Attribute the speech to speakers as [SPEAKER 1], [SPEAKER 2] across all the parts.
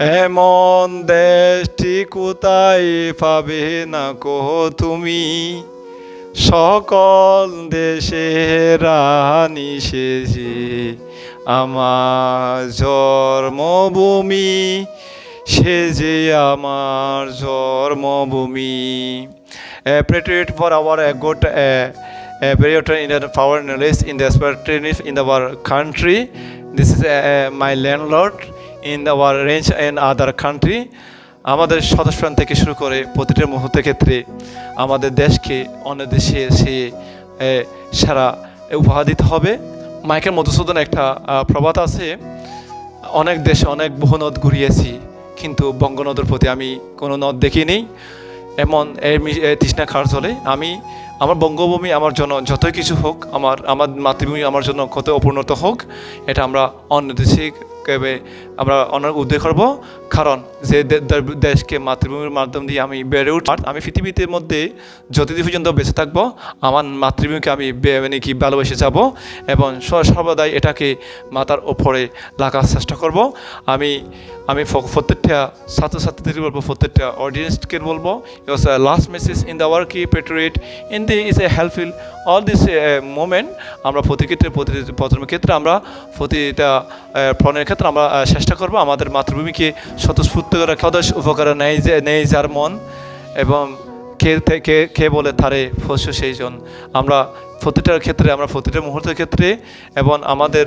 [SPEAKER 1] এমন দেশটি কোথায় পাবে না কো তুমি? সকল দেশে রানি সেজে আমার জন্মভূমি, সেজে আমার জন্মভূমি। প্রেটুইট for our a good a ভেরিয়ন in power knowledge in the স্পেটিন in the our country this is my land in our range in other country আমাদের সদস্য থেকে শুরু করে প্রতিটা মুহূর্তের ক্ষেত্রে আমাদের দেশকে, অন্য দেশে সে সারা উপহার দিতে হবে। মাইকেল মধুসূদন একটা প্রবাদ আছে, অনেক দেশে অনেক বহু নদ ঘুরিয়েছি, কিন্তু বঙ্গনদের প্রতি আমি কোনো নদ দেখিনি। এমন তৃষ্ণা খার জলে আমি, আমার বঙ্গভূমি আমার জন্য যতই কিছু হোক, আমার আমার মাতৃভূমি আমার জন্য কত অপূর্ণত হোক, এটা আমরা অন্য দেশে কেবে আমরা অনেক উদ্যোগ করব। কারণ যে দেশকে মাতৃভূমির মাধ্যম দিয়ে আমি বেড়ে উঠ আমি পৃথিবীতে মধ্যে যতদিন পর্যন্ত বেঁচে থাকব, আমার মাতৃভূমিকে আমি মানে কি ভালোবেসে যাব এবং সর্বদাই এটাকে মাথার ওপরে লাগার চেষ্টা করব। আমি আমি প্রত্যেকটা ছাত্রছাত্রীদের বলব প্রত্যেকটা অডিয়েন্সকে বলব। Use last message in the work patriot in the is a helpful all this moment আমরা প্রতি ক্ষেত্রে প্রতি প্রথম ক্ষেত্রে আমরা প্রতিটা ফোনের ক্ষেত্রে আমরা চেষ্টা করব আমাদের মাতৃভূমিকে স্বতঃস্ফূর্ত করে সদস্য উপকারে নেই যে নেই যার মন, এবং কে থে- কে বলে তারে ফসু সেই জন। আমরা প্রতিটার ক্ষেত্রে, আমরা প্রতিটা মুহূর্তের ক্ষেত্রে, এবং আমাদের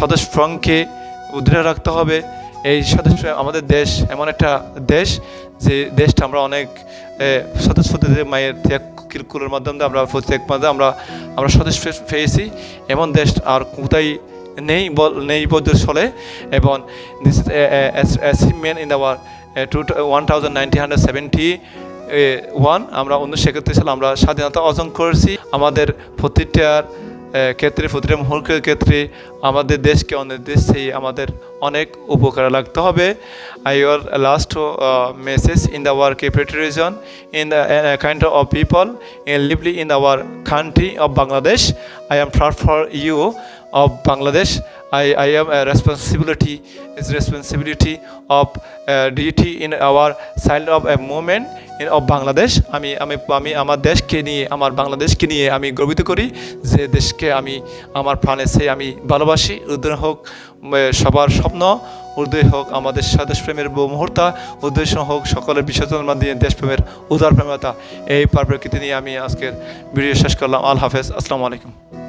[SPEAKER 1] সদস্যকে উদ্ধারে রাখতে হবে। এই সদস্য, আমাদের দেশ এমন একটা দেশ যে দেশটা আমরা অনেক সদস্যদের মায়ের ত্যাগ কিরকুলের মাধ্যমে আমরা প্রত্যেক মাধ্যমে আমরা আমরা সদস্য পেয়েছি। এমন দেশ আর কোথায় নেই বল, নেই বলতে চলে। এবং this achievement in our two one thousand nineteen hundred seventy one আমরা উনিশশো একত্রিশ সালে আমরা স্বাধীনতা অর্জন করেছি। আমাদের প্রতিটার ক্ষেত্রে, প্রতিটা মুহূর্তের ক্ষেত্রে আমাদের দেশকে অনেক দেশে আমাদের অনেক উপকার লাগতে হবে I your last message in the war capitalism in the kind of people in lively in our country of Bangladesh I am far for you of Bangladesh. I, I am a responsibility is responsibility of uh, duty in our side of a movement in of Bangladesh. আমি আমি আমি আমার দেশকে নিয়ে আমার বাংলাদেশকে নিয়ে আমি গর্বিত করি যে দেশকে আমি আমার প্রাণে সে আমি ভালোবাসি। উদ্যোগ হোক সবার স্বপ্ন উর্দয় হোক আমাদের স্বদেশপ্রেমের মুহূর্ত উদ্দেশ্য হোক সকলের বিসর্জন মাধ্যমে দেশপ্রেমের উদার প্রেমতা এই পরিপ্রেক্ষিতে নিয়ে আমি আজকের ভিডিও শেষ করলাম। আল হাফেজ। আসসালামু আলাইকুম।